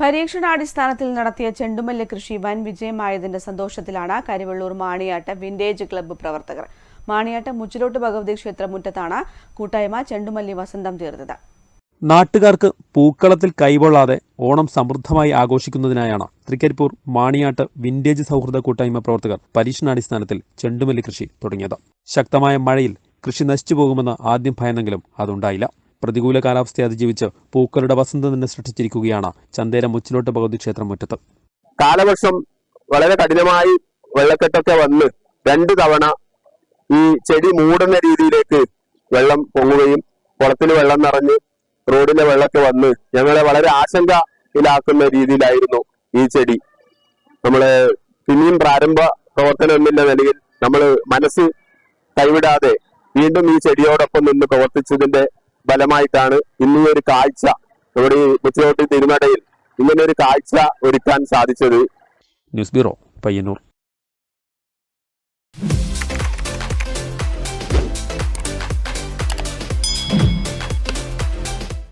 പരീക്ഷണാടിസ്ഥാനത്തിൽ നടത്തിയ ചെണ്ടുമല്ലി കൃഷി വൻ വിജയമായതിന്റെ സന്തോഷത്തിലാണ് കരിവള്ളൂർ മാണിയാട്ട വിന്റേജ് ക്ലബ്ബ് പ്രവർത്തകർ. മാണിയാട്ട മുച്ചിലോട്ട് ഭഗവതി ക്ഷേത്ര മുറ്റത്താണ് കൂട്ടായ്മ ചെണ്ടുമല്ലി വസന്തം തീർത്തത്. നാട്ടുകാർക്ക് പൂക്കളത്തിൽ കൈവൊള്ളാതെ ഓണം സമൃദ്ധമായി ആഘോഷിക്കുന്നതിനായാണ് തൃക്കരിപ്പൂർ മാണിയാട്ട് വിന്റേജ് സൗഹൃദ കൂട്ടായ്മ പ്രവർത്തകർ പരീക്ഷണാടിസ്ഥാനത്തിൽ ചെണ്ടുമല്ലി കൃഷി തുടങ്ങിയത്. ശക്തമായ മഴയിൽ കൃഷി നശിച്ചു പോകുമെന്ന് ആദ്യം ഭയന്നെങ്കിലും അതുണ്ടായില്ല. പ്രതികൂല കാലാവസ്ഥയെ അതിജീവിച്ച് പൂക്കളുടെ വസന്തം തന്നെ സൃഷ്ടിച്ചിരിക്കുകയാണ് ചന്തേര മുച്ചിലോട്ട് ഭഗവതി ക്ഷേത്രം മുറ്റത്ത്. കാലവർഷം വളരെ കഠിനമായി വെള്ളക്കെട്ടൊക്കെ വന്ന് രണ്ട് തവണ ഈ ചെടി മൂടുന്ന രീതിയിലേക്ക് വെള്ളം പൊങ്ങുകയും കുളത്തിൽ വെള്ളം നിറഞ്ഞ് റോഡിലെ വെള്ളമൊക്കെ വന്ന് ഞങ്ങളെ വളരെ ആശങ്കയിലാക്കുന്ന രീതിയിലായിരുന്നു ഈ ചെടി. നമ്മൾ പിന്നെയും പ്രാരംഭ പ്രവർത്തനം എന്നുള്ള നിലയിൽ നമ്മൾ മനസ്സ് കൈവിടാതെ വീണ്ടും ഈ ചെടിയോടൊപ്പം നിന്ന് പ്രവർത്തിച്ചതിന്റെ ഫലമായിട്ടാണ് ഇന്ന് ഒരു കാഴ്ച നമ്മുടെ ഈ മുച്ചോട്ടി തിരുമടയിൽ ഇങ്ങനെ ഒരു കാഴ്ച ഒരുക്കാൻ സാധിച്ചത്. News bureau Payyanur.